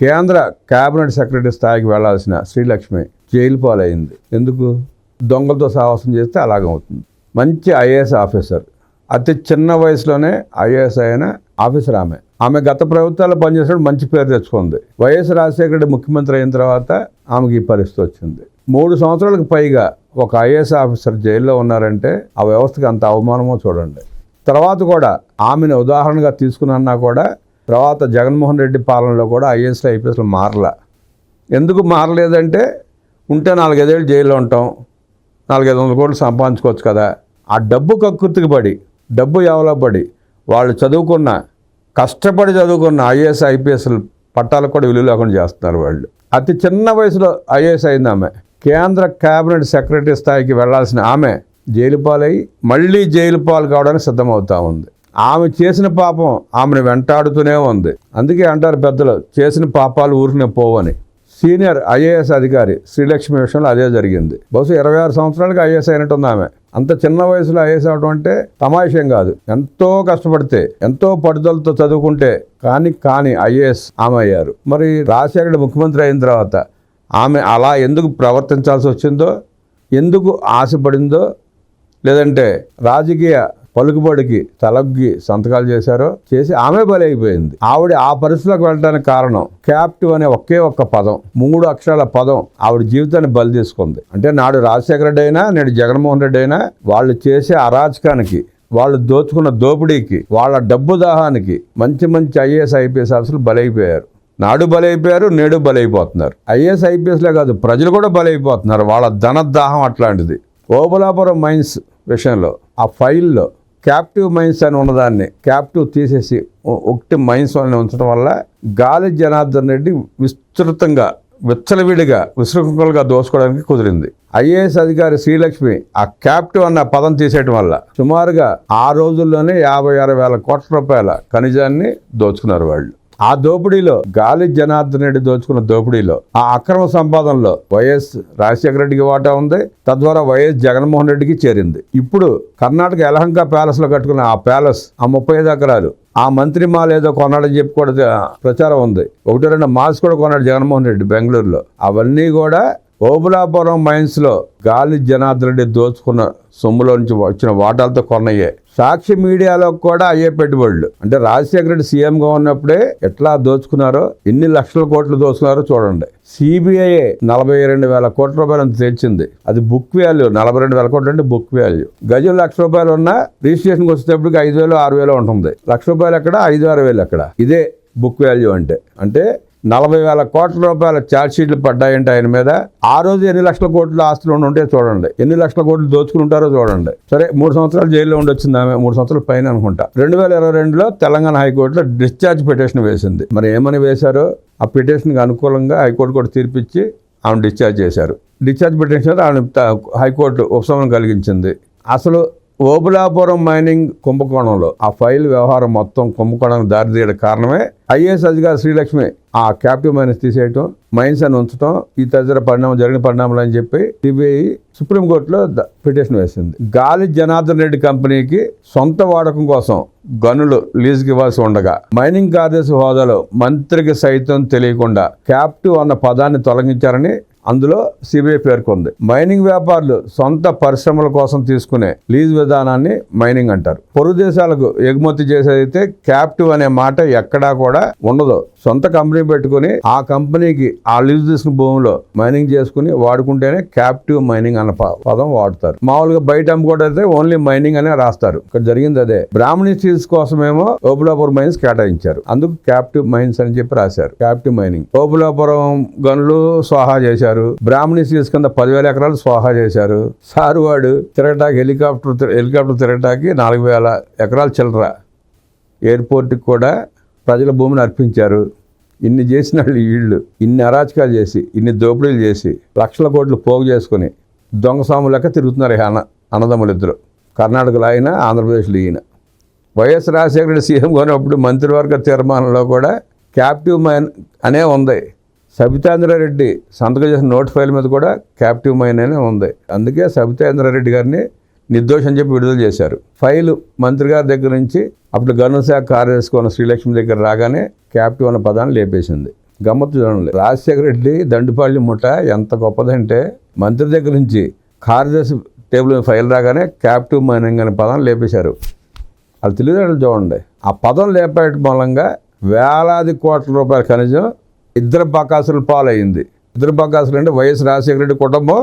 కేంద్ర cabinet secretary స్థాయికి వెళ్ళాల్సిన శ్రీలక్ష్మి జైలు పాలైంది. ఎందుకు? దొంగలతో సాహసం చేస్తే అలాగవుతుంది మంచి ఐఏఎస్ ఆఫీసర్. అతి చిన్న వయసులోనే ఐఏఎస్ అయిన ఆఫీసర్ ఆమె. ఆమె గత ప్రభుత్వాల్లో పనిచేసినప్పుడు మంచి పేరు తెచ్చుకుంది. వైఎస్ రాజశేఖర రెడ్డి ముఖ్యమంత్రి అయిన తర్వాత ఆమెకి ఈ పరిస్థితి వచ్చింది. మూడు సంవత్సరాలకు పైగా ఒక ఐఏఎస్ ఆఫీసర్ జైల్లో ఉన్నారంటే ఆ వ్యవస్థకు అంత అవమానమో చూడండి. తర్వాత కూడా ఆమెను ఉదాహరణగా తీసుకున్నా కూడా తర్వాత జగన్మోహన్ రెడ్డి పాలనలో కూడా ఐఏఎస్లు ఐపీఎస్లు మారలా. ఎందుకు మారలేదంటే ఉంటే నాలుగైదేళ్ళు జైల్లో ఉంటాం నాలుగైదు వందల కోట్లు సంపాదించుకోవచ్చు కదా. ఆ డబ్బు కక్కుర్తికి పడి డబ్బు ఎవలో పడి వాళ్ళు చదువుకున్న కష్టపడి చదువుకున్న ఐఏఎస్ ఐపీఎస్లు పట్టాలకు కూడా విలువ లేకుండా చేస్తున్నారు వాళ్ళు. అతి చిన్న వయసులో ఐఏఎస్ అయింది ఆమె. కేంద్ర కేబినెట్ సెక్రటరీ స్థాయికి వెళ్ళాల్సిన ఆమె జైలు పాలై మళ్ళీ జైలు పాలు కావడానికి సిద్ధమవుతా ఉంది. ఆమె చేసిన పాపం ఆమెను వెంటాడుతూనే ఉంది. అందుకే అంటారు పెద్దలు చేసిన పాపాలు ఊరినే పోవని. సీనియర్ ఐఏఎస్ అధికారి శ్రీలక్ష్మి విషయంలో అదే జరిగింది. బహుశా ఇరవై ఆరు సంవత్సరాలకి ఐఏఎస్ అయినట్టుంది ఆమె. అంత చిన్న వయసులో ఐఏఎస్ అవడం అంటే తమాషం కాదు. ఎంతో కష్టపడితే ఎంతో పట్టుదలతో చదువుకుంటే కానీ కానీ ఐఏఎస్ ఆమె అయ్యారు. మరి రాజశేఖర ముఖ్యమంత్రి అయిన తర్వాత ఆమె అలా ఎందుకు ప్రవర్తించాల్సి వచ్చిందో ఎందుకు ఆశపడిందో లేదంటే రాజకీయ పలుకుబడికి తలగ్గి సంతకాలు చేశారో చేసి ఆమె బలైపోయింది. ఆవిడ ఆ పరిస్థితిలోకి వెళ్ళడానికి కారణం క్యాప్టివ్ అనే ఒకే ఒక్క పదం మూడు అక్షరాల పదం ఆవిడ జీవితాన్ని బలి తీసుకుంది. అంటే నాడు రాజశేఖర రెడ్డి అయినా నేడు జగన్మోహన్ రెడ్డి అయినా వాళ్ళు చేసే అరాచకానికి వాళ్ళు దోచుకున్న దోపిడీకి వాళ్ళ డబ్బు దాహానికి మంచి మంచి ఐఏఎస్ ఐపీఎస్ ఆఫీసులు బలైపోయారు. నాడు బలైపోయారు నేడు బలైపోతున్నారు. ఐఏఎస్ ఐపీఎస్లే కాదు ప్రజలు కూడా బలైపోతున్నారు. వాళ్ళ ధన దాహం అట్లాంటిది. ఓబులాపురం మైన్స్ విషయంలో ఆ ఫైల్లో క్యాప్టివ్ మైన్స్ అని ఉన్నదాన్ని క్యాప్టివ్ తీసేసి ఒకటి మైన్స్ అని ఉంచడం వల్ల గాలి జనార్దన్ రెడ్డి విస్తృతంగా విచ్చలవిడిగా విశృంఖలుగా దోసుకోవడానికి కుదిరింది. ఐఏఎస్ అధికారి శ్రీలక్ష్మి ఆ క్యాప్టివ్ అన్న పదం తీసేయటం వల్ల సుమారుగా ఆ రోజుల్లోనే యాభై ఆరు వేల కోట్ల రూపాయల ఖనిజాన్ని దోచుకున్నారు వాళ్ళు. ఆ దోపిడీలో గాలి జనార్దన్ రెడ్డి దోచుకున్న దోపిడీలో ఆ అక్రమ సంపాదనలో వైఎస్ రాజశేఖర రెడ్డికి వాటా ఉంది తద్వారా వైఎస్ జగన్మోహన్ రెడ్డికి చేరింది. ఇప్పుడు కర్ణాటక యలహంక ప్యాలెస్లో కట్టుకున్న ఆ ప్యాలెస్ ఆ ముప్పై ఐదు ఎకరాలు ఆ మంత్రి మాల్ ఏదో కొన్నాడని చెప్పి కూడా ప్రచారం ఉంది. ఒకటి రెండు మాల్స్ కూడా కొన్నాడు జగన్మోహన్ రెడ్డి బెంగళూరులో. అవన్నీ కూడా ఓబులాపురం మైన్స్లో గాలి జనార్దన్ రెడ్డి దోచుకున్న సొమ్ములో నుంచి వచ్చిన వాటాలతో కొన్నయ్యే. సాక్షి మీడియాలో కూడా అయ్యే పెట్టుబడులు. అంటే రాజశేఖర రెడ్డి సీఎంగా ఉన్నప్పుడే ఎట్లా దోచుకున్నారో ఎన్ని లక్షల కోట్లు దోచుకున్నారో చూడండి. సిబిఐ నలభై రెండు వేల కోట్ల రూపాయలు అంత తెచ్చింది అది బుక్ వాల్యూ నలభై రెండు వేల కోట్లు అంటే బుక్ వాల్యూ. గజం లక్ష రూపాయలు ఉన్న రిజిస్ట్రేషన్కి వచ్చేటప్పటికి ఐదు వేలు ఆరు వేలు ఉంటుంది. లక్ష రూపాయలు ఎక్కడ? ఐదు ఆరు వేలు అక్కడ ఇదే బుక్ వాల్యూ అంటే. అంటే నలభై వేల కోట్ల రూపాయల ఛార్జ్షీట్లు పడ్డాయంటే ఆయన మీద. ఆ రోజు ఎన్ని లక్షల కోట్ల ఆస్తులు ఉండి ఉంటే చూడండి. ఎన్ని లక్షల కోట్లు దోచుకుని ఉంటారో చూడండి. సరే మూడు సంవత్సరాలు జైల్లో ఉండొచ్చింది ఆమె. మూడు సంవత్సరాల పైన అనుకుంటా. రెండు వేల ఇరవై రెండులో తెలంగాణ హైకోర్టులో డిశ్చార్జ్ పిటిషన్ వేసింది. మరి ఏమని వేశారో? ఆ పిటిషన్కి అనుకూలంగా హైకోర్టు కూడా తీర్పిచ్చి ఆమె డిశ్చార్జ్ చేశారు. డిశ్చార్జ్ పిటిషన్ ఆమె హైకోర్టు ఉపశమనం కలిగించింది. అసలు ఓబులాపురం మైనింగ్ కుంభకోణంలో ఆ ఫైల్ వ్యవహారం మొత్తం కుంభకోణానికి దారితీయడం కారణమే ఐఏఎస్ అధికారి శ్రీలక్ష్మి ఆ క్యాప్టివ్ మైన్స్ తీసేయటం మైన్స్ అని ఉంచడం ఈ తదితర పరిణామం జరిగిన పరిణామాలు అని చెప్పి సిబిఐ సుప్రీంకోర్టులో ద- పిటిషన్ వేసింది. గాలి జనార్దన్ రెడ్డి కంపెనీకి సొంత వాడకం కోసం గనులు లీజుకి ఇవ్వాల్సి ఉండగా మైనింగ్ కార్యదర్శి హోదాలో మంత్రికి సైతం తెలియకుండా క్యాప్టివ్ అన్న పదాన్ని తొలగించారని అందులో సిబిఐ పేర్కొంది. మైనింగ్ వ్యాపారులు సొంత పరిశ్రమల కోసం తీసుకునే లీజ్ విధానాన్ని మైనింగ్ అంటారు. పొరుగు దేశాలకు ఎగుమతి చేసేదైతే క్యాప్టివ్ అనే మాట ఎక్కడా కూడా ఉండదు. సొంత కంపెనీ పెట్టుకుని ఆ కంపెనీకి ఆ లీజ్ తీసుకున్న భూమిలో మైనింగ్ చేసుకుని వాడుకుంటేనే క్యాప్టివ్ మైనింగ్ అన్న ప- పదం వాడతారు. మామూలుగా బయట అమ్ముకోవడైతే అయితే ఓన్లీ మైనింగ్ అనే రాస్తారు. ఇక్కడ జరిగింది అదే. బ్రాహ్మణి స్టీల్స్ కోసమేమో ఓపులాపురం మైన్స్ కేటాయించారు. అందుకు క్యాప్టివ్ మైన్స్ అని చెప్పి రాశారు. Captive mining. ఓబులాపురం గనులు స్వాహా చేశారు. బ్రాహ్మణి సీల్స్ కింద పదివేల ఎకరాలు స్వాహా చేశారు. సారు వాడు తిరగటానికి హెలికాప్టర్ హెలికాప్టర్ తిరగటానికి నాలుగు వేల ఎకరాలు చిల్లర ఎయిర్పోర్ట్కి కూడా ప్రజల భూమిని అర్పించారు. ఇన్ని చేసిన వాళ్ళు వీళ్ళు ఇన్ని అరాచకాలు చేసి ఇన్ని దోపిడీలు చేసి లక్షల కోట్లు పోగు చేసుకుని దొంగ సాము లెక్క తిరుగుతున్నారు అన్న అన్నదమ్ములు ఇద్దరు. కర్ణాటకలో ఆయన ఆంధ్రప్రదేశ్లో ఈయన. వైఎస్ రాజశేఖర రెడ్డి సీఎం కొనప్పుడు మంత్రివర్గ తీర్మానంలో కూడా క్యాప్టివ్ మైన్ అనే ఉంది. సబితాంద్రారెడ్డి సంతకం చేసిన నోట్ ఫైల్ మీద కూడా క్యాప్టివ్ మైన్ అనే ఉంది. అందుకే సబితాంద్రారెడ్డి గారిని నిర్దోషం అని చెప్పి విడుదల చేశారు. ఫైలు మంత్రి గారి దగ్గర నుంచి అప్పుడు గనుశాఖ కార్యదర్శి ఉన్న శ్రీలక్ష్మి దగ్గర రాగానే క్యాప్టివ్ అన్న పదాన్ని లేపేసింది. గమ్మత్తు చూడండి రాజశేఖర రెడ్డి దండుపాళ్ళి ముఠ ఎంత గొప్పదంటే మంత్రి దగ్గర నుంచి కార్యదర్శి టేబుల్ ఫైల్ రాగానే క్యాప్టివ్ మైనింగ్ అనే పదం లేపేశారు. అది తెలియదు చూడండి. ఆ పదం లేపేయడం మూలంగా వేలాది కోట్ల రూపాయల ఖనిజం ఇద్దరు బకాసులు పాలైంది. ఇద్దరు బకాసులు అంటే వైఎస్ రాజశేఖర రెడ్డి కుటుంబం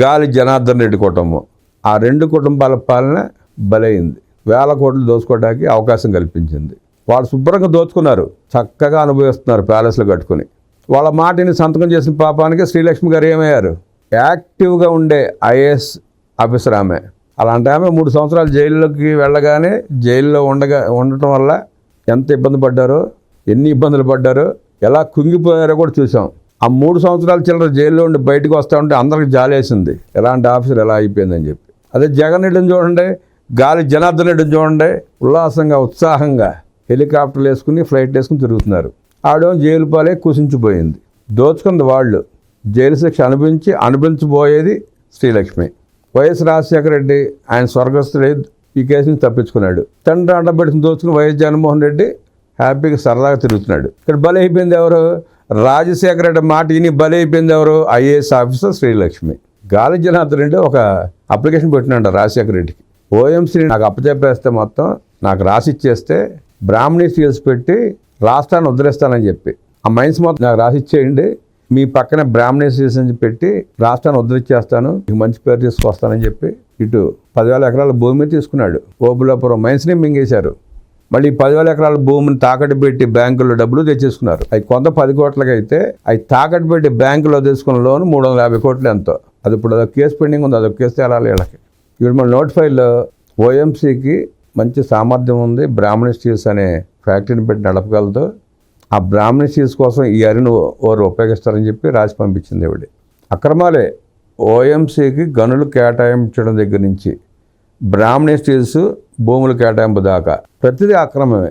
గాలి జనార్దన్ రెడ్డి కుటుంబం. ఆ రెండు కుటుంబాల పాలన బలైంది. వేల కోట్లు దోచుకోవడానికి అవకాశం కల్పించింది. వాళ్ళు శుభ్రంగా దోచుకున్నారు. చక్కగా అనుభవిస్తున్నారు ప్యాలెస్లు కట్టుకుని. వాళ్ళ మాటిని సంతకం చేసిన పాపానికి శ్రీలక్ష్మి గారు ఏమయ్యారు? యాక్టివ్గా ఉండే ఐఏఎస్ ఆఫీసర్ ఆమె. అలాంటి ఆమె మూడు సంవత్సరాలు జైల్లోకి వెళ్ళగానే జైల్లో ఉండగా ఉండటం వల్ల ఎంత ఇబ్బంది పడ్డారో ఎన్ని ఇబ్బందులు పడ్డారో ఎలా కుంగిపోయారో కూడా చూసాం. ఆ మూడు సంవత్సరాల చిల్లర జైల్లో ఉండి బయటకు వస్తూ ఉంటే అందరికి జాలేసింది. ఎలాంటి ఆఫీసర్ ఎలా అయిపోయిందని చెప్పి. అదే జగన్ రెడ్డిని చూడండి గాలి జనార్దన్ రెడ్డిని చూడండి ఉల్లాసంగా ఉత్సాహంగా హెలికాప్టర్లు వేసుకుని ఫ్లైట్ వేసుకుని తిరుగుతున్నారు. ఆవిడేమో జైలు పాలే కుసించిపోయింది. దోచుకుంది వాళ్ళు. జైలు శిక్ష అనుభవించి అనుభవించబోయేది శ్రీలక్ష్మి. వైఎస్ రాజశేఖర రెడ్డి ఆయన స్వర్గస్థుడై ఈ కేసుని తప్పించుకున్నాడు. తండ్రి అండబెట్టిన దోచుకుని వైఎస్ జగన్మోహన్ రెడ్డి హ్యాపీగా సరదాగా తిరుగుతున్నాడు. ఇక్కడ బలైపోయింది అయిపోయింది ఎవరు? రాజశేఖర రెడ్డి మాట ఇని బలైపోయింది అయిపోయింది ఎవరు? IAS officer Srilakshmi. గాలి జనార్దన్ రెడ్డి ఒక అప్లికేషన్ పెట్టినాడు రాజశేఖర రెడ్డికి. ఓఎంసీని నాకు అప్పచెప్పేస్తే మొత్తం నాకు రాసి ఇచ్చేస్తే బ్రాహ్మణి సీల్స్ పెట్టి రాష్ట్రాన్ని వదిలేస్తానని చెప్పి. ఆ మైన్స్ మొత్తం నాకు రాసి ఇచ్చేయండి. మీ పక్కన బ్రాహ్మణి సీల్స్ అని పెట్టి రాష్ట్రాన్ని ఉద్ధరించేస్తాను మీకు మంచి పేరు తీసుకొస్తానని చెప్పి ఇటు పదివేల ఎకరాల భూమి తీసుకున్నాడు. ఓబులాపురం మైన్స్ని మింగేశారు. మళ్ళీ పదివేల ఎకరాల భూమిని తాకట్టు పెట్టి బ్యాంకుల్లో డబ్బులు తెచ్చేసుకున్నారు. అవి కొంత పది కోట్లకి అయితే అవి తాకట్టు పెట్టి బ్యాంకులో తీసుకున్న లోన్ మూడు వందల యాభై కోట్లు ఎంతో. అది ఇప్పుడు అదొక కేసు పెండింగ్ ఉంది అదొక కేసు తేలాలి వీళ్ళకి. ఇప్పుడు మన నోట్ ఓఎంసీకి మంచి సామర్థ్యం ఉంది బ్రాహ్మణ స్టీల్స్ అనే ఫ్యాక్టరీని పెట్టి నడపగలదు. ఆ బ్రాహ్మణ స్టీల్స్ కోసం ఈ అరిని వారు ఉపయోగిస్తారని చెప్పి రాసి పంపించింది ఇవిడి అక్రమాలే ఓఎంసీకి గనులు కేటాయించడం దగ్గర నుంచి బ్రాహ్మణ స్టీల్స్ భూములు కేటాయింపు దాకా. ప్రతిదీ అక్రమమే.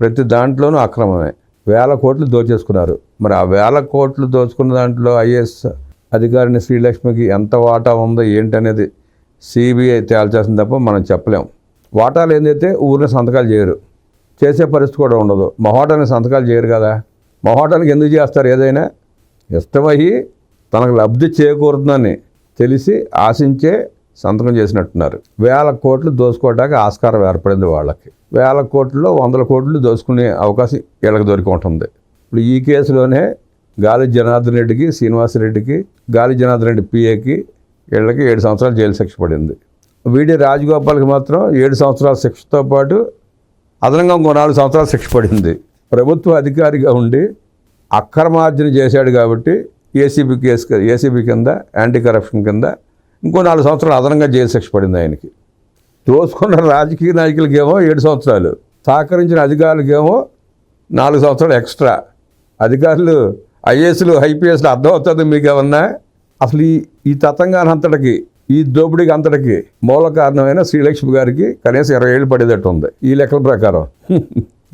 ప్రతి దాంట్లోనూ అక్రమమే. వేల కోట్లు దోచేసుకున్నారు. మరి ఆ వేల కోట్లు దోచుకున్న దాంట్లో ఐఏఎస్ అధికారిని శ్రీలక్ష్మికి ఎంత వాటా ఉందో ఏంటనేది సిబిఐ తేల్చాల్సింది తప్ప మనం చెప్పలేం. వాటాలు ఏందైతే ఊరిని సంతకాలు చేయరు. చేసే పరిస్థితి కూడా ఉండదు. మొహోటానికి సంతకాలు చేయరు కదా. మొహోటానికి ఎందుకు చేస్తారు ఏదైనా? ఇష్టమయ్యి తనకు లబ్ధి చేకూరుతుందని తెలిసి ఆశించే సంతకం చేసినట్టున్నారు. వేల కోట్లు దోసుకోవడానికి ఆస్కారం ఏర్పడింది వాళ్ళకి. వేల కోట్లలో వందల కోట్లు దోసుకునే అవకాశం వీళ్ళకి దొరికి ఉంటుంది. ఇప్పుడు ఈ కేసులోనే గాలి జనార్దన్ రెడ్డికి శ్రీనివాసరెడ్డికి గాలి జనార్దన్ రెడ్డి పిఏకి వీళ్ళకి ఏడు సంవత్సరాలు జైలు శిక్ష పడింది. వీడి రాజగోపాల్కి మాత్రం ఏడు సంవత్సరాల శిక్షతో పాటు అదనంగా ఇంకో నాలుగు సంవత్సరాలు శిక్ష పడింది. ప్రభుత్వ అధికారిగా ఉండి అక్రమార్జన చేశాడు కాబట్టి ఏసీబీ కేసు ఏసీబీ కింద యాంటీ కరప్షన్ కింద ఇంకో నాలుగు సంవత్సరాలు అదనంగా జైలు శిక్ష పడింది ఆయనకి. దోసుకున్న రాజకీయ నాయకులకేమో ఏడు సంవత్సరాలు. సహకరించిన అధికారులకేమో నాలుగు సంవత్సరాలు ఎక్స్ట్రా. అధికారులు ఐఏఎస్లు ఐపీఎస్లు అర్థమవుతుంది మీకు ఏమన్నా అసలు ఈ ఈ తతంగాన్ని అంతటికి ఈ దోపిడీకి అంతటికి మూల కారణమైన శ్రీలక్ష్మి గారికి కనీసం ఇరవై ఏళ్ళు పడేటట్టు ఉంది ఈ లెక్కల ప్రకారం.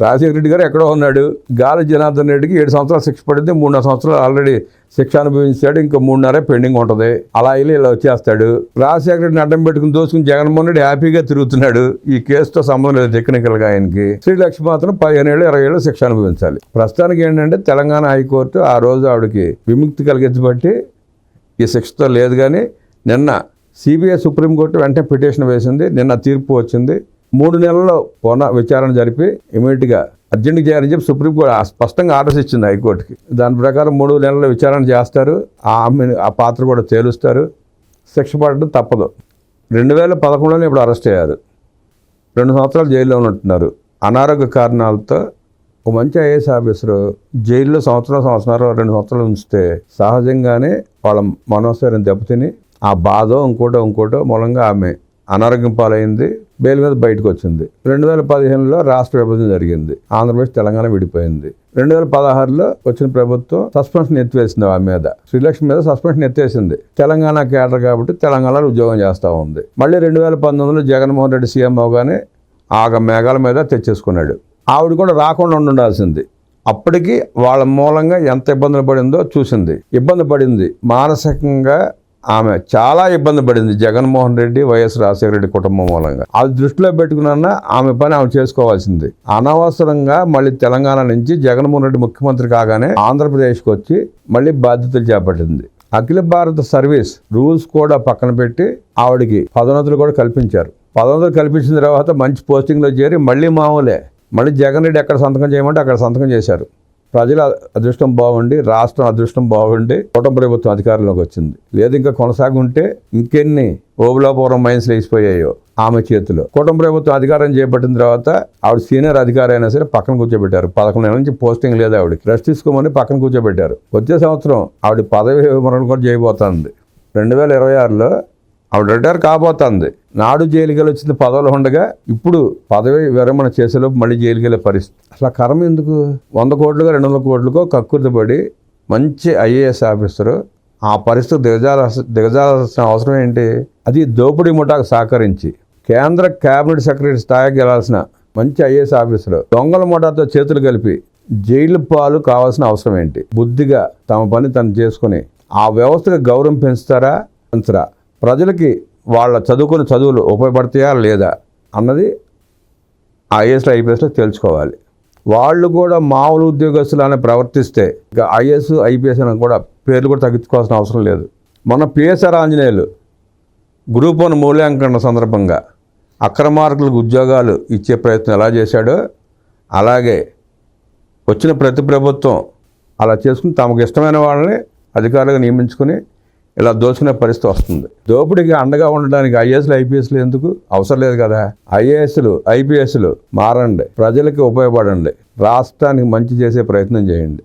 రాజశేఖర రెడ్డి గారు ఎక్కడో ఉన్నాడు. గాలి జనార్దన్ రెడ్డికి ఏడు సంవత్సరాలు శిక్ష పడింది మూడున్నర సంవత్సరాలు ఆల్రెడీ శిక్ష అనుభవించాడు ఇంకా మూడున్నరే పెండింగ్ ఉంటుంది. అలా వెళ్ళి ఇలా వచ్చేస్తాడు. రాజశేఖర రెడ్డిని అడ్డం పెట్టుకుని దోసుకుని జగన్మోహన్ రెడ్డి హ్యాపీగా తిరుగుతున్నాడు. ఈ కేసుతో సంబంధం లేదు టెక్నికల్గా ఆయనకి. శ్రీలక్ష్మి మాత్రం పదిహేను ఏళ్ళు ఇరవై ఏళ్ళు శిక్ష అనుభవించాలి. ప్రస్తుతానికి ఏంటంటే తెలంగాణ హైకోర్టు ఆ రోజు ఆవిడకి విముక్తి కలిగించబట్టి ఈ శిక్షతో లేదు కానీ నిన్న సిబిఐ సుప్రీంకోర్టు వెంటనే పిటిషన్ వేసింది. నిన్న తీర్పు వచ్చింది. మూడు నెలల్లో పునః విచారణ జరిపి ఇమీడియట్గా అర్జెంట్ చేయాలని చెప్పి సుప్రీంకోర్టు ఆ స్పష్టంగా ఆర్డర్స్ ఇచ్చింది హైకోర్టుకి. దాని ప్రకారం మూడు నెలల విచారణ చేస్తారు. ఆ ఆమె ఆ పాత్ర కూడా తేలుస్తారు. శిక్ష పడడం తప్పదు. రెండు వేల పదకొండులోనే ఇప్పుడు అరెస్ట్ అయ్యారు. రెండు సంవత్సరాలు జైల్లో ఉన్నట్టున్నారు. అనారోగ్య కారణాలతో ఒక మంచి ఐఏఎస్ ఆఫీసరు జైల్లో సంవత్సరం సంవత్సరం రెండు సంవత్సరాలు ఉంచితే సహజంగానే వాళ్ళ మనోస్థైర్యం దెబ్బతిని ఆ బాధో ఇంకోటో ఇంకోటో మూలంగా ఆమె అనారోగ్యం పాలైంది బెయిల్ మీద బయటకు వచ్చింది రెండు వేల పదిహేనులో రాష్ట్ర విభజన జరిగింది ఆంధ్రప్రదేశ్ తెలంగాణ విడిపోయింది. రెండు వేల పదహారులో వచ్చిన ప్రభుత్వం సస్పెన్షన్ ఎత్తివేసింది ఆమె మీద. శ్రీలక్ష్మి మీద సస్పెన్షన్ ఎత్తేసింది. తెలంగాణ కేడర్ కాబట్టి తెలంగాణలో ఉద్యోగం చేస్తూ ఉంది. మళ్ళీ రెండు వేల పంతొమ్మిదిలో జగన్మోహన్ రెడ్డి సీఎం అవగానే ఆగ మేఘాల మీద తెచ్చేసుకున్నాడు. ఆవిడ కూడా రాకుండా ఉండాల్సింది. అప్పటికి వాళ్ళ మూలంగా ఎంత ఇబ్బందులు పడిందో చూసింది. ఇబ్బంది పడింది. మానసికంగా ఆమె చాలా ఇబ్బంది పడింది జగన్మోహన్ రెడ్డి వైఎస్ రాజశేఖర రెడ్డి కుటుంబం మూలంగా. అది దృష్టిలో పెట్టుకున్న ఆమె పని ఆమె చేసుకోవాల్సింది. అనవసరంగా మళ్ళీ తెలంగాణ నుంచి జగన్మోహన్ రెడ్డి ముఖ్యమంత్రి కాగానే ఆంధ్రప్రదేశ్కి వచ్చి మళ్ళీ బాధ్యతలు చేపట్టింది. అఖిల భారత సర్వీస్ రూల్స్ కూడా పక్కన పెట్టి ఆవిడకి పదోన్నతులు కూడా కల్పించారు. పదోన్నతులు కల్పించిన తర్వాత మంచి పోస్టింగ్లో చేరి మళ్ళీ మామూలే. మళ్ళీ జగన్ రెడ్డి ఎక్కడ సంతకం చేయమంటే అక్కడ సంతకం చేశారు. ప్రజల అదృష్టం బాగుండి రాష్ట్రం అదృష్టం బాగుండి కూటమి ప్రభుత్వం అధికారంలోకి వచ్చింది. లేదు ఇంకా కొనసాగుంటే ఇంకెన్ని ఓబులాపురం మైన్స్ లేచిపోయాయో ఆమె చేతిలో. కూటమి ప్రభుత్వం అధికారం చేపట్టిన తర్వాత ఆవిడ సీనియర్ అధికారి అయినా సరే పక్కన కూర్చోబెట్టారు. పదకొండు నెలల నుంచి పోస్టింగ్ లేదు ఆవిడకి. రెస్ట్ తీసుకోమని పక్కన కూర్చోబెట్టారు. వచ్చే సంవత్సరం ఆవిడ పదవి వివరణ కూడా చేయబోతోంది. రెండు వేల ఇరవై ఆరులో ఆవిడ రిటైర్ కాబోతుంది. నాడు జైలుకెళ్ళి వచ్చింది పదవులు ఉండగా ఇప్పుడు పదవి విరమణ చేసేలోపు మళ్ళీ జైలుకెళ్ళే పరిస్థితి. అసలు ఆ కర్మ ఎందుకు? వంద కోట్లుగా రెండు వందల కోట్లుకో కక్కుర్తిపడి మంచి ఐఏఎస్ ఆఫీసరు. ఆ పరిస్థితి దిగజాల దిగజాల్సిన అవసరం ఏంటి? అది దోపిడీ ముఠాకు సహకరించి కేంద్ర కేబినెట్ సెక్రటరీ స్థాయికి వెళ్ళాల్సిన మంచి ఐఏఎస్ ఆఫీసర్ దొంగల ముఠాతో చేతులు కలిపి జైలు పాలు కావాల్సిన అవసరం ఏంటి? బుద్ధిగా తమ పని తను చేసుకుని ఆ వ్యవస్థకు గౌరవం పెంచుతారా? పెంచరా? ప్రజలకి వాళ్ళ చదువుకున్న చదువులు ఉపయోగపడతాయా లేదా అన్నది ఐఏఎస్లో ఐపీఎస్లో తెలుసుకోవాలి. వాళ్ళు కూడా మామూలు ఉద్యోగస్తులానే ప్రవర్తిస్తే ఇంకా ఐఏఎస్ ఐపీఎస్ అని కూడా పేర్లు కూడా తగ్గించుకోవాల్సిన అవసరం లేదు. మన పిఎస్ఆర్ ఆంజనేయులు గ్రూప్ వన్ మూల్యాంకన సందర్భంగా అక్రమార్కులకు ఉద్యోగాలు ఇచ్చే ప్రయత్నం ఎలా చేశాడో అలాగే వచ్చిన ప్రతి ప్రభుత్వం అలా చేసుకుని తమకు ఇష్టమైన వాళ్ళని అధికారులుగా నియమించుకుని ఇలా దోచుకునే పరిస్థితి వస్తుంది. దోపిడీకి అండగా ఉండడానికి ఐఏఎస్లు ఐపీఎస్లు ఎందుకు? అవసరం లేదు కదా. ఐఏఎస్లు ఐపీఎస్లు మారండి. ప్రజలకి ఉపయోగపడండి. రాష్ట్రానికి మంచి చేసే ప్రయత్నం చేయండి.